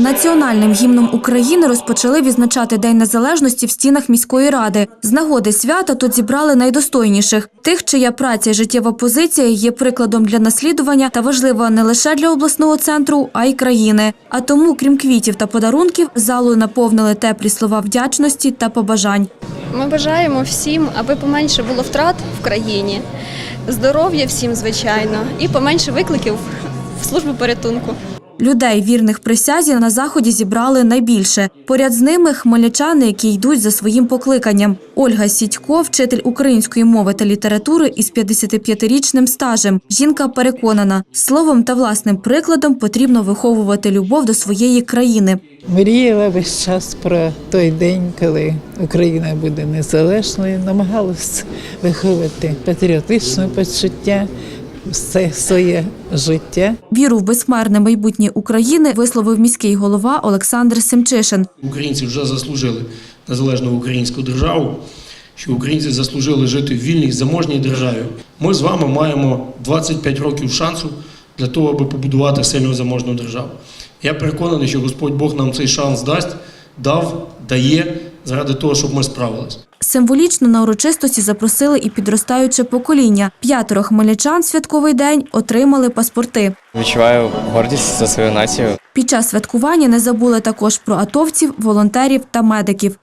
Національним гімном України розпочали відзначати День Незалежності в стінах міської ради. З нагоди свята тут зібрали найдостойніших тих, чия праця і життєва позиція є прикладом для наслідування та важлива не лише для обласного центру, а й країни. А тому, крім квітів та подарунків, залу наповнили теплі слова вдячності та побажань. Ми бажаємо всім, аби поменше було втрат в країні, здоров'я всім, звичайно, і поменше викликів в службу порятунку. Людей, вірних присязі, на заході зібрали найбільше. Поряд з ними хмельничани, які йдуть за своїм покликанням. Ольга Сідько, вчитель української мови та літератури із 55-річним стажем. Жінка переконана, словом та власним прикладом потрібно виховувати любов до своєї країни. Мріяла весь час про той день, коли Україна буде незалежною, намагалась виховати патріотичне почуття все своє життя. Віру в безхмарне майбутнє України висловив міський голова Олександр Семчишин. Українці вже заслужили незалежну українську державу, що українці заслужили жити в вільній заможній державі. Ми з вами маємо 25 років шансу для того, аби побудувати сильну заможну державу. Я переконаний, що Господь Бог нам цей шанс дасть, дав, дає заради того, щоб ми справились. Символічно на урочистості запросили і підростаюче покоління. П'ятеро хмельничан в святковий день отримали паспорти. Відчуваю гордість за свою націю. Під час святкування не забули також про атовців, волонтерів та медиків.